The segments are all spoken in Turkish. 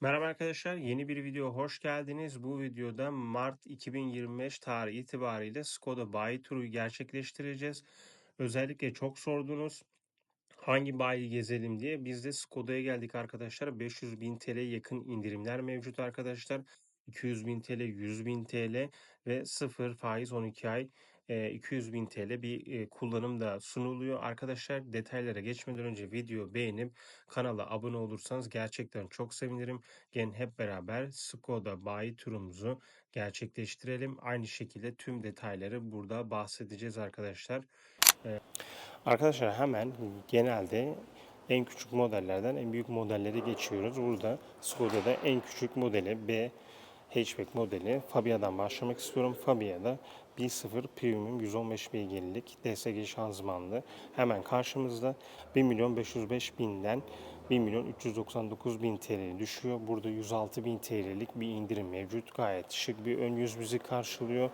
Merhaba arkadaşlar, yeni bir video hoş geldiniz. Bu videoda Mart 2025 tarihi itibariyle Skoda bayi turu gerçekleştireceğiz. Özellikle çok sordunuz hangi bayi gezelim diye. Biz de Skoda'ya geldik arkadaşlar. 500 bin TL yakın indirimler mevcut arkadaşlar. 200 bin TL, 100 bin TL ve 0 faiz 12 ay 200 bin TL bir kullanım da sunuluyor. Arkadaşlar detaylara geçmeden önce video beğenip kanala abone olursanız gerçekten çok sevinirim. Gelin hep beraber Skoda bayi turumuzu gerçekleştirelim. Aynı şekilde tüm detayları burada bahsedeceğiz arkadaşlar. Arkadaşlar hemen genelde en küçük modellerden en büyük modellere geçiyoruz. Burada Skoda'da en küçük modeli B hatchback modeli Fabia'dan başlamak istiyorum. Fabia'da 1.0 Premium 115 beygirlik DSG şanzımanlı. Hemen karşımızda 1 milyon 505 binden 1 milyon 399 bin TL düşüyor. Burada 106 bin TL'lik bir indirim mevcut. Gayet şık bir ön yüz bizi karşılıyor.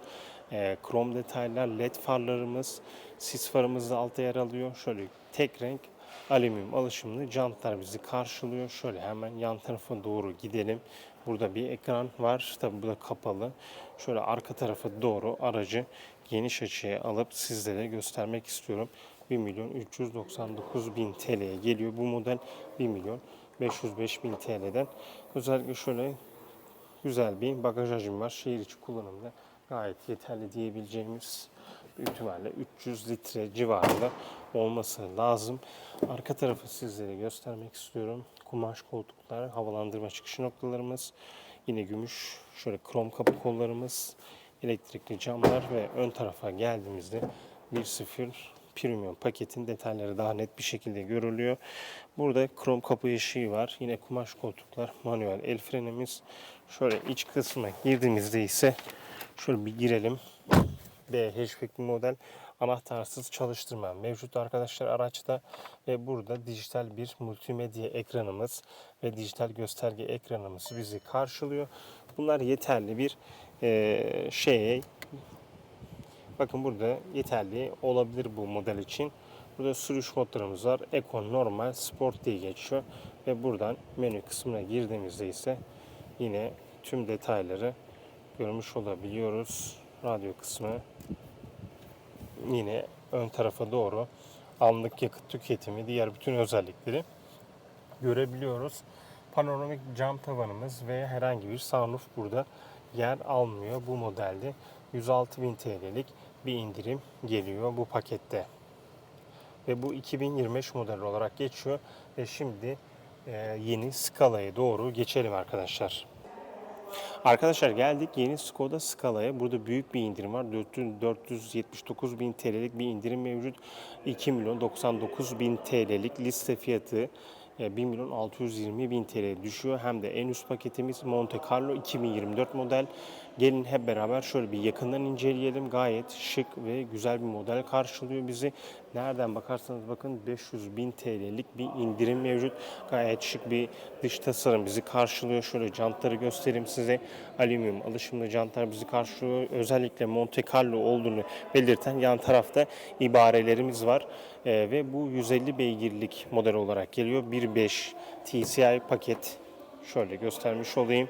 E, krom detaylar, led farlarımız, sis farımız da altta yer alıyor. Şöyle tek renk alüminyum alışımlı jantlar bizi karşılıyor. Şöyle hemen yan tarafa doğru gidelim. Burada bir ekran var. Tabi bu da kapalı. Şöyle arka tarafa doğru aracı geniş açıya alıp sizlere göstermek istiyorum. 1 milyon 399 bin TL'ye geliyor. Bu model 1 milyon 505 bin TL'den. Özellikle şöyle güzel bir bagaj hacmi var. Şehir içi kullanımda gayet yeterli diyebileceğimiz büyük ihtimalle 300 litre civarında olması lazım. Arka tarafı sizlere göstermek istiyorum. Kumaş koltuklar, havalandırma çıkış noktalarımız, yine gümüş, şöyle krom kapı kollarımız, elektrikli camlar ve ön tarafa geldiğimizde 1.0 Premium paketin detayları daha net bir şekilde görülüyor. Burada krom kapı ışığı var. Yine kumaş koltuklar, manuel el frenimiz. Şöyle iç kısmına girdiğimizde ise şöyle bir girelim. B hatchback model anahtarsız çalıştırma mevcut arkadaşlar araçta ve burada dijital bir multimedya ekranımız ve dijital gösterge ekranımız bizi karşılıyor. Bunlar yeterli bir e, şeye bakın burada yeterli olabilir bu model için. Burada sürüş modlarımız var. Eco, normal, sport diye geçiyor. Ve buradan menü kısmına girdiğimizde ise yine tüm detayları görmüş olabiliyoruz. Radyo kısmı yine ön tarafa doğru anlık yakıt tüketimi, diğer bütün özellikleri görebiliyoruz. Panoramik cam tavanımız ve herhangi bir sunroof burada yer almıyor bu modelde. 106.000 TL'lik bir indirim geliyor bu pakette. Ve bu 2025 model olarak geçiyor. Ve şimdi e, yeni Scala'ya doğru geçelim arkadaşlar. Arkadaşlar geldik yeni Skoda Scala'ya. Burada büyük bir indirim var. 479 bin TL'lik bir indirim mevcut. 2 milyon 99 bin TL'lik liste fiyatı 1 milyon 620 bin TL düşüyor. Hem de en üst paketimiz Monte Carlo 2024 model. Gelin hep beraber şöyle bir yakından inceleyelim. Gayet şık ve güzel bir model karşılıyor bizi. Nereden bakarsanız bakın 500 bin TL'lik bir indirim mevcut. Gayet şık bir dış tasarım bizi karşılıyor. Şöyle jantları göstereyim size. Alüminyum alışımlı jantlar bizi karşılıyor. Özellikle Monte Carlo olduğunu belirten yan tarafta ibarelerimiz var. Ee, ve bu 150 beygirlik model olarak geliyor. 1.5 TCI paket Şöyle göstermiş olayım.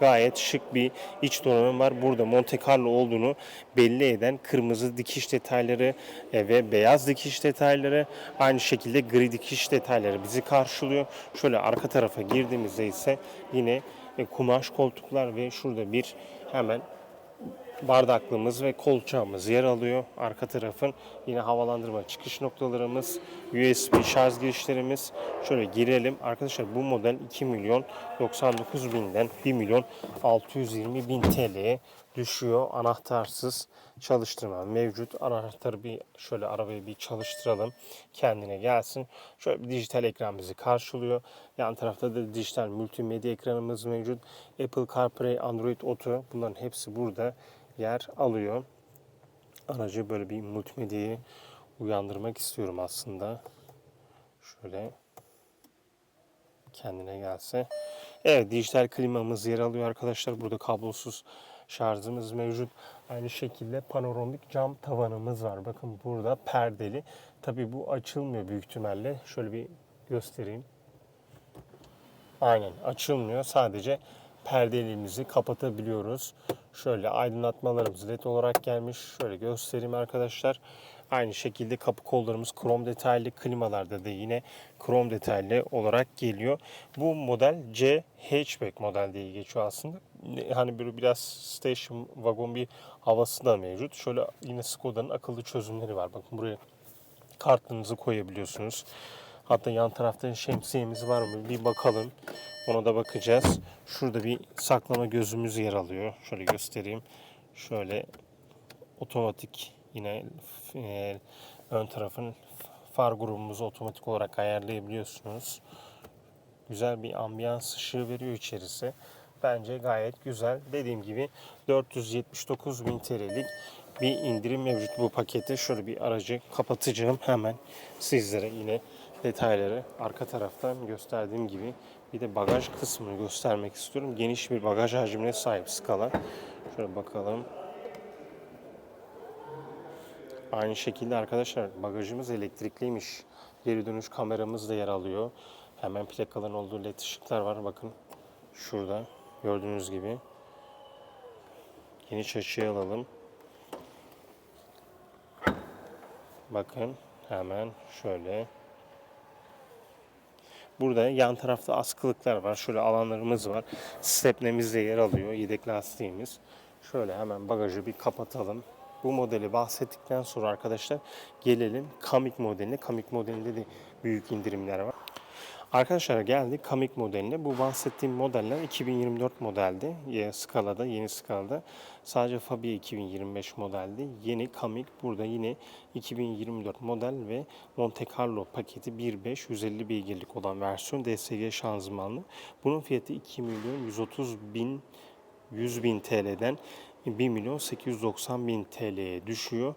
Gayet şık bir iç donanım var. Burada Monte Carlo olduğunu belli eden kırmızı dikiş detayları e, ve beyaz dikiş detayları aynı şekilde gri dikiş detayları bizi karşılıyor. Şöyle arka tarafa girdiğimizde ise yine e, kumaş koltuklar ve şurada bir hemen bardaklığımız ve kolçağımız yer alıyor. Arka tarafın yine havalandırma çıkış noktalarımız, USB şarj girişlerimiz. Şöyle girelim. Arkadaşlar bu model 2 milyon 99 binden 1 milyon 620 bin TL'ye düşüyor. Anahtarsız çalıştırma mevcut. Anahtarı bir şöyle arabayı bir çalıştıralım. Kendine gelsin. Şöyle bir dijital ekran bizi karşılıyor. Yan tarafta da dijital multimedya ekranımız mevcut. Apple CarPlay, Android Auto bunların hepsi burada yer alıyor. Aracı böyle bir multimedyayı uyandırmak istiyorum aslında. Şöyle kendine gelse. Evet dijital klimamız yer alıyor arkadaşlar. Burada kablosuz şarjımız mevcut. Aynı şekilde panoramik cam tavanımız var. Bakın burada perdeli. Tabi bu açılmıyor büyük ihtimalle. Şöyle bir göstereyim. Aynen açılmıyor. Sadece perdelerimizi kapatabiliyoruz. Şöyle aydınlatmalarımız led olarak gelmiş. Şöyle göstereyim arkadaşlar. Aynı şekilde kapı kollarımız krom detaylı. Klimalarda da yine krom detaylı olarak geliyor. Bu model C hatchback model diye geçiyor aslında. Hani böyle biraz station wagon bir havası da mevcut. Şöyle yine Skoda'nın akıllı çözümleri var. Bakın buraya kartınızı koyabiliyorsunuz. Hatta yan tarafta şemsiyemiz var mı? Bir bakalım. Ona da bakacağız. Şurada bir saklama gözümüz yer alıyor. Şöyle göstereyim. Şöyle otomatik yine e, ön tarafın far grubumuzu otomatik olarak ayarlayabiliyorsunuz. Güzel bir ambiyans ışığı veriyor içerisi. Bence gayet güzel. Dediğim gibi 479 bin TL'lik bir indirim mevcut bu pakete. Şöyle bir aracı kapatacağım. Hemen sizlere yine detayları arka taraftan gösterdiğim gibi bir de bagaj kısmını göstermek istiyorum. Geniş bir bagaj hacmine sahip skala. Şöyle bakalım. Aynı şekilde arkadaşlar bagajımız elektrikliymiş. Geri dönüş kameramız da yer alıyor. Hemen plakaların olduğu led ışıklar var. Bakın şurada gördüğünüz gibi. Geniş açıya alalım. Bakın hemen şöyle. Burada yan tarafta askılıklar var. Şöyle alanlarımız var. Stepnemiz de yer alıyor. Yedek lastiğimiz. Şöyle hemen bagajı bir kapatalım. Bu modeli bahsettikten sonra arkadaşlar gelelim Kamik modeline. Kamik modelinde de büyük indirimler var. Arkadaşlar geldik Kamik modeline. Bu bahsettiğim modeller 2024 modeldi. Skalada, yeni skalada. Sadece Fabia 2025 modeldi. Yeni Kamik burada yine 2024 model ve Monte Carlo paketi 1.5 150 beygirlik olan versiyon DSG şanzımanlı. Bunun fiyatı 2 milyon 130 bin 100 bin TL'den 1 milyon 890 bin TL'ye düşüyor.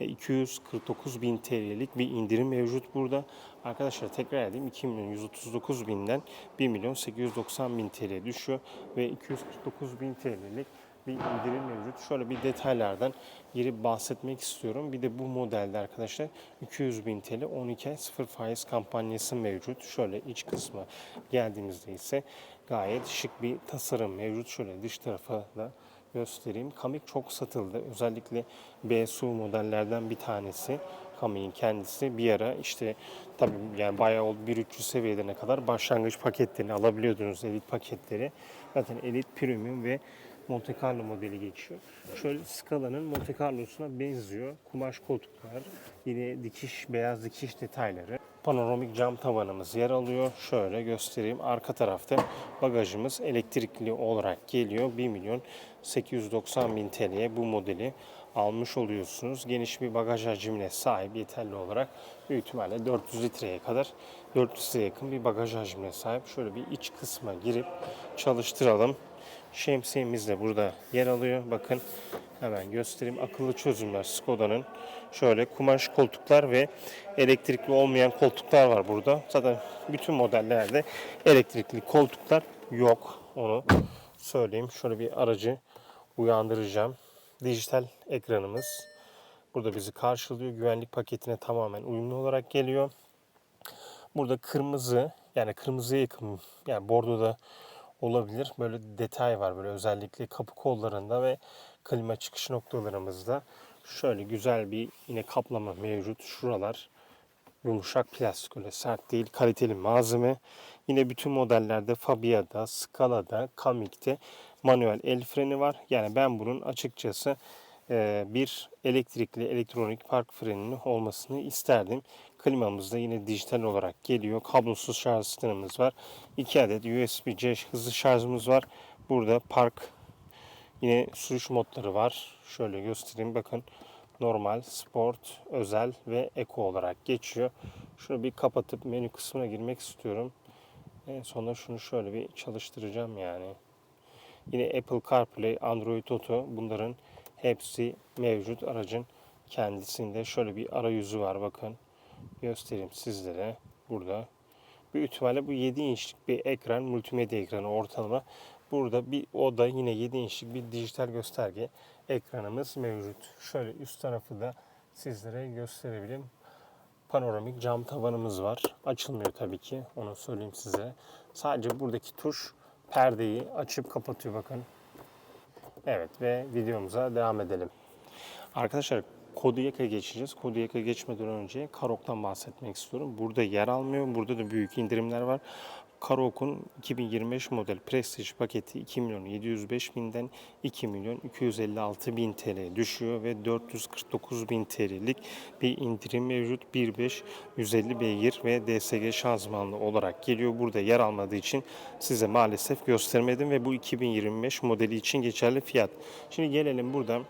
249 e, bin TL'lik bir indirim mevcut burada. Arkadaşlar tekrar edeyim 2 milyon 139 binden 1 milyon 890 bin TL düşüyor ve 249 bin TL'lik bir indirim mevcut. Şöyle bir detaylardan girip bahsetmek istiyorum. Bir de bu modelde arkadaşlar 200 bin TL 12 ay 0 faiz kampanyası mevcut. Şöyle iç kısmı geldiğimizde ise gayet şık bir tasarım mevcut. Şöyle dış tarafa da göstereyim. Kamik çok satıldı. Özellikle BSU modellerden bir tanesi. Kamik'in kendisi bir ara işte tabii yani bayağı oldu 1300 seviyene kadar başlangıç paketlerini alabiliyordunuz elit paketleri. Zaten elit premium ve Monte Carlo modeli geçiyor. Şöyle Scala'nın Monte Carlo'suna benziyor. Kumaş koltuklar, yine dikiş, beyaz dikiş detayları. Panoramik cam tavanımız yer alıyor. Şöyle göstereyim. Arka tarafta bagajımız elektrikli olarak geliyor. 1 milyon 890 bin TL'ye bu modeli almış oluyorsunuz. Geniş bir bagaj hacmine sahip yeterli olarak büyük ihtimalle 400 litreye kadar 400'e yakın bir bagaj hacmine sahip. Şöyle bir iç kısma girip çalıştıralım. Şemsiyemiz de burada yer alıyor. Bakın hemen göstereyim. Akıllı çözümler Skoda'nın. Şöyle kumaş koltuklar ve elektrikli olmayan koltuklar var burada. Zaten bütün modellerde elektrikli koltuklar yok. Onu söyleyeyim. Şöyle bir aracı uyandıracağım. Dijital ekranımız. Burada bizi karşılıyor. Güvenlik paketine tamamen uyumlu olarak geliyor. Burada kırmızı yani kırmızıya yakın yani bordoda olabilir. Böyle detay var böyle özellikle kapı kollarında ve klima çıkış noktalarımızda. Şöyle güzel bir yine kaplama mevcut. Şuralar yumuşak plastik öyle sert değil kaliteli malzeme. Yine bütün modellerde Fabia'da, Scala'da, Kamik'te manuel el freni var. Yani ben bunun açıkçası bir elektrikli elektronik park freninin olmasını isterdim. Klimamız da yine dijital olarak geliyor. Kablosuz şarj sistemimiz var. 2 adet USB-C hızlı şarjımız var. Burada park yine sürüş modları var. Şöyle göstereyim bakın. Normal, sport, özel ve eko olarak geçiyor. Şunu bir kapatıp menü kısmına girmek istiyorum. En sonunda şunu şöyle bir çalıştıracağım yani. Yine Apple CarPlay, Android Auto bunların hepsi mevcut aracın kendisinde. Şöyle bir arayüzü var bakın. Göstereyim sizlere burada. Büyük ihtimalle bu 7 inçlik bir ekran, multimedya ekranı ortalama. Burada bir o da yine 7 inçlik bir dijital gösterge ekranımız mevcut. Şöyle üst tarafı da sizlere gösterebilirim. Panoramik cam tavanımız var. Açılmıyor tabii ki. Onu söyleyeyim size. Sadece buradaki tuş perdeyi açıp kapatıyor bakın. Evet ve videomuza devam edelim. Arkadaşlar Kodiak'a geçeceğiz. Kodiak'a geçmeden önce Karok'tan bahsetmek istiyorum. Burada yer almıyor. Burada da büyük indirimler var. Karok'un 2025 model Prestige paketi 2 milyon 705 binden 2 milyon 256 bin TL düşüyor ve 449 bin TL'lik bir indirim mevcut. 1.5 150 beygir ve DSG şanzımanlı olarak geliyor. Burada yer almadığı için size maalesef göstermedim ve bu 2025 modeli için geçerli fiyat. Şimdi gelelim buradan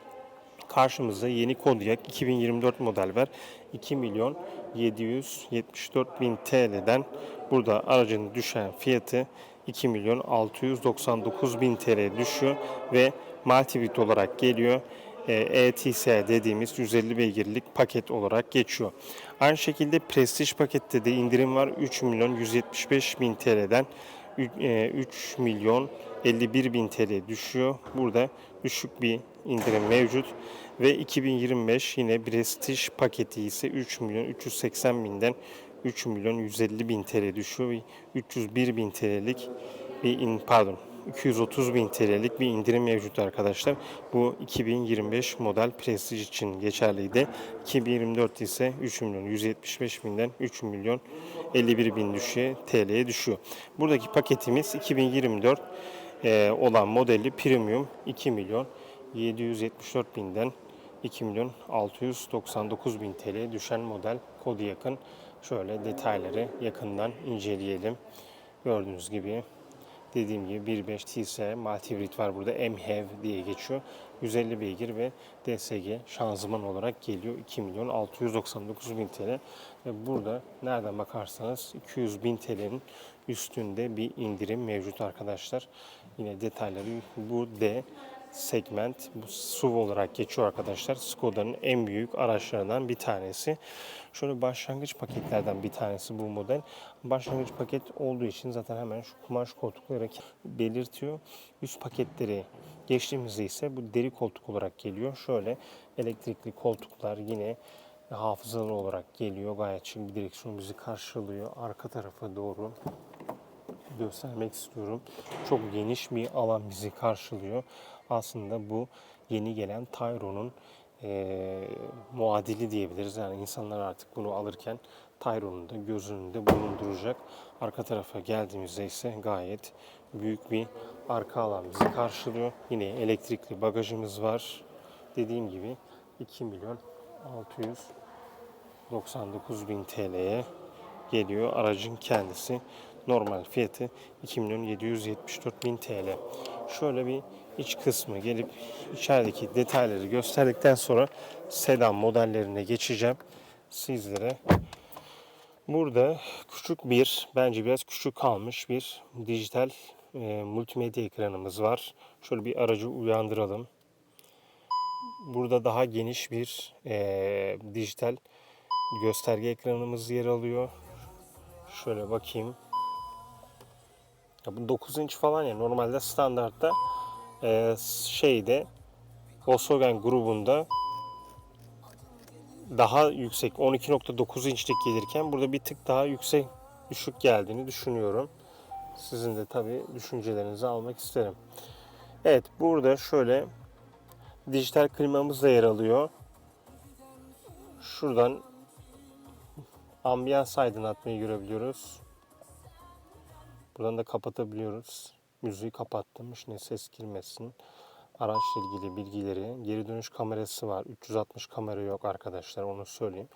Karşımızda yeni Kodiaq 2024 model var. 2 milyon 774 bin TL'den burada aracın düşen fiyatı 2 milyon 699 bin TL düşüyor ve multivit olarak geliyor. E, ETS dediğimiz 150 beygirlik paket olarak geçiyor. Aynı şekilde Prestige pakette de indirim var. 3 milyon 175 bin TL'den 3 milyon 51 bin TL düşüyor. Burada düşük bir indirim mevcut. Ve 2025 yine Prestige paketi ise 3 milyon 380 binden 3 milyon 150 bin TL düşüyor. Ve 301 bin TL'lik bir in, pardon 230 bin TL'lik bir indirim mevcut arkadaşlar. Bu 2025 model Prestige için geçerliydi. 2024 ise 3 milyon 175 binden 3 milyon 51 bin düşüyor, TL'ye düşüyor. Buradaki paketimiz 2024 e, olan modeli Premium 2 milyon 774 binden 2 milyon 699 bin TL düşen model Kodiaq'ın şöyle detayları yakından inceleyelim. Gördüğünüz gibi dediğim gibi 1.5 TS multihibrit var burada MHEV diye geçiyor. 150 beygir ve DSG şanzıman olarak geliyor. 2 milyon 699 bin TL. Ve burada nereden bakarsanız 200 bin TL'nin üstünde bir indirim mevcut arkadaşlar. Yine detayları bu D segment bu SUV olarak geçiyor arkadaşlar. Skoda'nın en büyük araçlarından bir tanesi. Şöyle başlangıç paketlerden bir tanesi bu model. Başlangıç paket olduğu için zaten hemen şu kumaş koltukları belirtiyor. Üst paketleri geçtiğimizde ise bu deri koltuk olarak geliyor. Şöyle elektrikli koltuklar yine hafızalı olarak geliyor. Gayet şık bir direksiyon bizi karşılıyor. Arka tarafa doğru göstermek istiyorum. Çok geniş bir alan bizi karşılıyor. Aslında bu yeni gelen Tyro'nun e, muadili diyebiliriz. Yani insanlar artık bunu alırken Tyro'nun da göz önünde bulunduracak. Arka tarafa geldiğimizde ise gayet büyük bir arka alan bizi karşılıyor. Yine elektrikli bagajımız var. Dediğim gibi 2 milyon 699 bin TL'ye geliyor aracın kendisi. Normal fiyatı 2 milyon 774 bin TL. Şöyle bir iç kısmı gelip içerideki detayları gösterdikten sonra sedan modellerine geçeceğim sizlere. Burada küçük bir, bence biraz küçük kalmış bir dijital e, multimedya ekranımız var. Şöyle bir aracı uyandıralım. Burada daha geniş bir e, dijital gösterge ekranımız yer alıyor. Şöyle bakayım. Ya bu 9 inç falan ya normalde standartta e, şeyde Volkswagen grubunda daha yüksek 12.9 inçlik gelirken burada bir tık daha yüksek düşük geldiğini düşünüyorum. Sizin de tabi düşüncelerinizi almak isterim. Evet burada şöyle dijital klimamız da yer alıyor. Şuradan ambiyans aydınlatmayı görebiliyoruz. Buradan da kapatabiliyoruz. Müziği kapattım. Şimdi ses girmesin. Araçla ilgili bilgileri. Geri dönüş kamerası var. 360 kamera yok arkadaşlar onu söyleyeyim.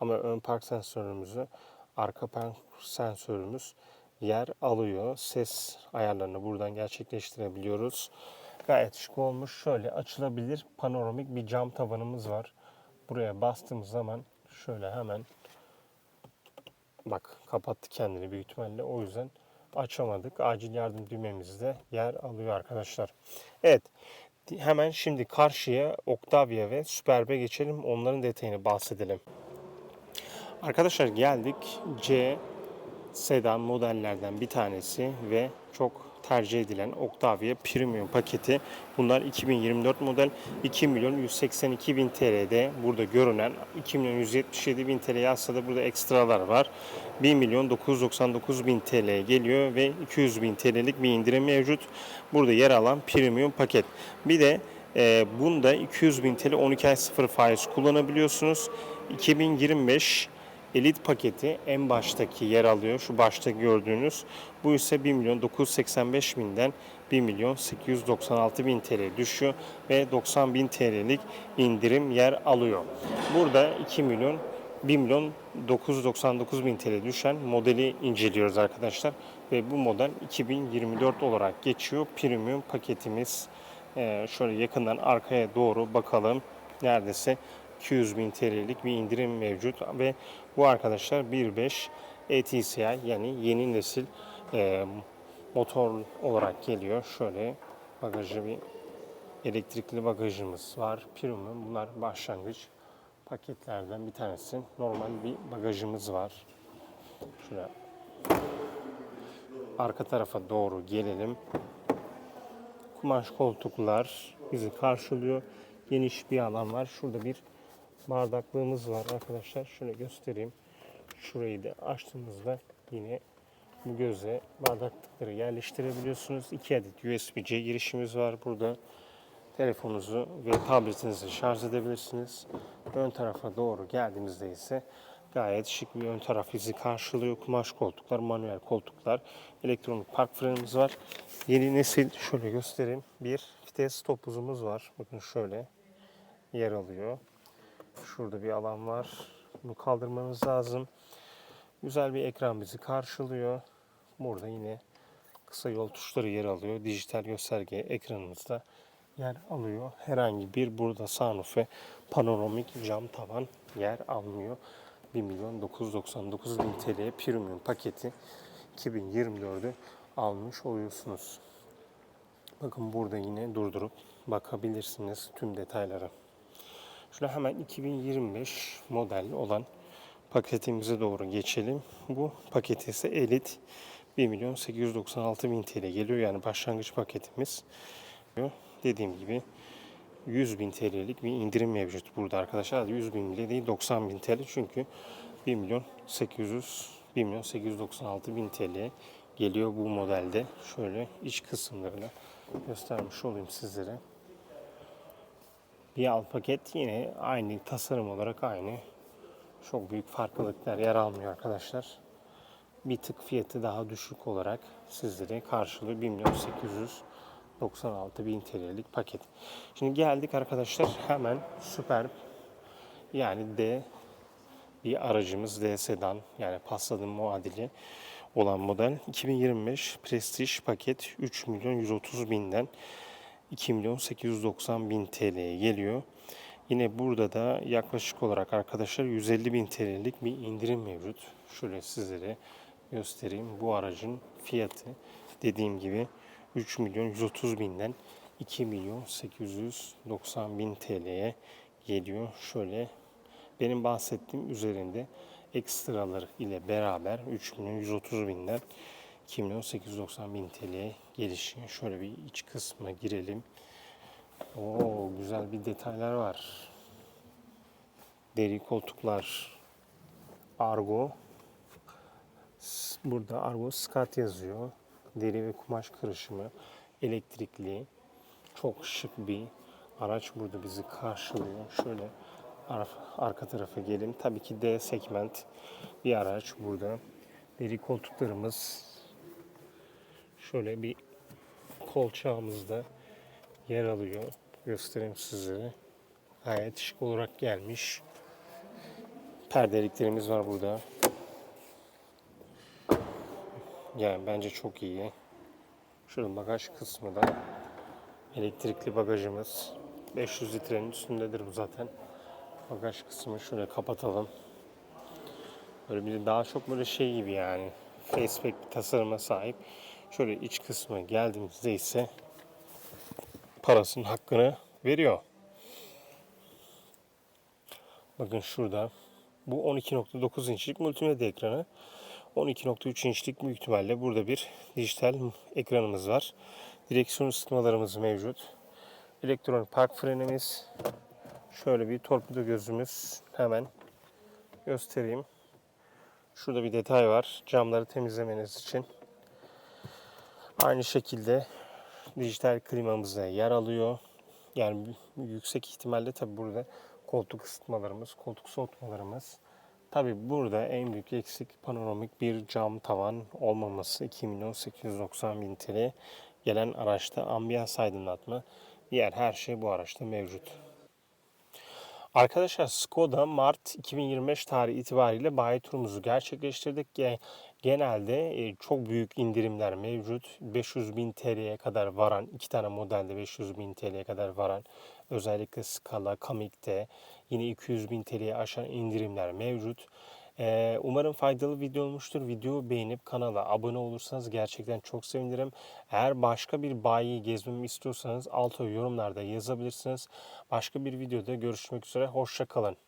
Ama ön park sensörümüzü, arka park sensörümüz yer alıyor. Ses ayarlarını buradan gerçekleştirebiliyoruz. Gayet şık olmuş. Şöyle açılabilir panoramik bir cam tavanımız var. Buraya bastığımız zaman şöyle hemen bak kapattı kendini büyük ihtimalle. O yüzden açamadık. Acil yardım düğmemizde yer alıyor arkadaşlar. Evet. Hemen şimdi karşıya Octavia ve Superb'e geçelim. Onların detayını bahsedelim. Arkadaşlar geldik C sedan modellerden bir tanesi ve çok tercih edilen Octavia Premium paketi. Bunlar 2024 model 2 milyon 182 bin TL'de burada görünen 2 milyon 177 bin TL yazsa da burada ekstralar var. 1 milyon 999 bin TL geliyor ve 200 bin TL'lik bir indirim mevcut. Burada yer alan premium paket. Bir de e, bunda 200 bin TL 12 ay sıfır faiz kullanabiliyorsunuz. 2025 Elit paketi en baştaki yer alıyor. Şu başta gördüğünüz. Bu ise 1 milyon 985 binden 1 milyon 896 bin TL düşüyor ve 90 bin TL'lik indirim yer alıyor. Burada 2 milyon 1 milyon 999 bin TL düşen modeli inceliyoruz arkadaşlar. Ve bu model 2024 olarak geçiyor. Premium paketimiz. Şöyle yakından arkaya doğru bakalım. Neredeyse 200 bin TL'lik bir indirim mevcut ve bu arkadaşlar 1.5 ETCI yani yeni nesil e, motor olarak geliyor. Şöyle bagajı bir elektrikli bagajımız var. Premium bunlar başlangıç paketlerden bir tanesi. Normal bir bagajımız var. Şöyle arka tarafa doğru gelelim. Kumaş koltuklar bizi karşılıyor. Geniş bir alan var. Şurada bir bardaklığımız var arkadaşlar. Şöyle göstereyim. Şurayı da açtığımızda yine bu göze bardaklıkları yerleştirebiliyorsunuz. 2 adet USB-C girişimiz var burada. Telefonunuzu ve tabletinizi şarj edebilirsiniz. Ön tarafa doğru geldiğimizde ise gayet şık bir ön taraf bizi karşılıyor. Kumaş koltuklar, manuel koltuklar, elektronik park frenimiz var. Yeni nesil şöyle göstereyim. Bir vites topuzumuz var. Bakın şöyle yer alıyor. Şurada bir alan var. Bunu kaldırmamız lazım. Güzel bir ekran bizi karşılıyor. Burada yine kısa yol tuşları yer alıyor. Dijital gösterge ekranımızda yer alıyor. Herhangi bir burada sunroof ve panoramik cam tavan yer almıyor. 1 milyon 999 bin TL premium paketi 2024'ü almış oluyorsunuz. Bakın burada yine durdurup bakabilirsiniz tüm detaylara. Şöyle hemen 2025 model olan paketimize doğru geçelim. Bu paket ise Elite 1 milyon 896 bin TL geliyor. Yani başlangıç paketimiz. Dediğim gibi 100 bin TL'lik bir indirim mevcut burada arkadaşlar. 100 bin bile değil 90 bin TL çünkü 1 milyon 800 1 milyon 896 bin TL geliyor bu modelde. Şöyle iç kısımlarını göstermiş olayım sizlere. Bir alt paket yine aynı tasarım olarak aynı. Çok büyük farklılıklar yer almıyor arkadaşlar. Bir tık fiyatı daha düşük olarak sizlere karşılıyor. 1 milyon 896 bin TL'lik paket. Şimdi geldik arkadaşlar hemen süper yani D bir aracımız D sedan yani pasladım muadili olan model 2025 Prestige paket 3 milyon 130 binden 2 milyon 890 bin TL'ye geliyor. Yine burada da yaklaşık olarak arkadaşlar 150 bin TL'lik bir indirim mevcut. Şöyle sizlere göstereyim. Bu aracın fiyatı dediğim gibi 3 milyon 130 binden 2 milyon 890 bin TL'ye geliyor. Şöyle benim bahsettiğim üzerinde ekstralar ile beraber 3 milyon 130 binden 2 milyon 890 bin TL'ye gelişi. Şöyle bir iç kısmına girelim. Oo güzel bir detaylar var. Deri koltuklar. Argo. Burada Argo Scat yazıyor. Deri ve kumaş karışımı. Elektrikli. Çok şık bir araç burada bizi karşılıyor. Şöyle arka tarafa gelin. Tabii ki D segment bir araç burada. Deri koltuklarımız şöyle bir kolçağımızda yer alıyor. Göstereyim size. Gayet şık olarak gelmiş. Perdeliklerimiz var burada. Yani bence çok iyi. Şurada bagaj kısmı da elektrikli bagajımız. 500 litrenin üstündedir bu zaten. Bagaj kısmı şöyle kapatalım. Böyle bir de daha çok böyle şey gibi yani. Faceback bir tasarıma sahip. Şöyle iç kısmı geldiğimizde ise parasının hakkını veriyor. Bakın şurada bu 12.9 inçlik multimedya ekranı. 12.3 inçlik büyük ihtimalle burada bir dijital ekranımız var. Direksiyon ısıtmalarımız mevcut. Elektronik park frenimiz. Şöyle bir torpido gözümüz hemen göstereyim. Şurada bir detay var. Camları temizlemeniz için. Aynı şekilde dijital klimamız da yer alıyor. Yani yüksek ihtimalle tabi burada koltuk ısıtmalarımız, koltuk soğutmalarımız. Tabi burada en büyük eksik panoramik bir cam tavan olmaması. 2 milyon 890 bin TL gelen araçta ambiyans aydınlatma. Diğer her şey bu araçta mevcut. Arkadaşlar Skoda Mart 2025 tarihi itibariyle bayi turumuzu gerçekleştirdik. Ge- Genelde e, çok büyük indirimler mevcut. 500 bin TL'ye kadar varan, iki tane modelde 500 bin TL'ye kadar varan, özellikle Scala, Kamik'te yine 200 bin TL'ye aşan indirimler mevcut. Ee, umarım faydalı video olmuştur. Videoyu beğenip kanala abone olursanız gerçekten çok sevinirim. Eğer başka bir bayi gezmemi istiyorsanız alta yorumlarda yazabilirsiniz. Başka bir videoda görüşmek üzere. Hoşçakalın.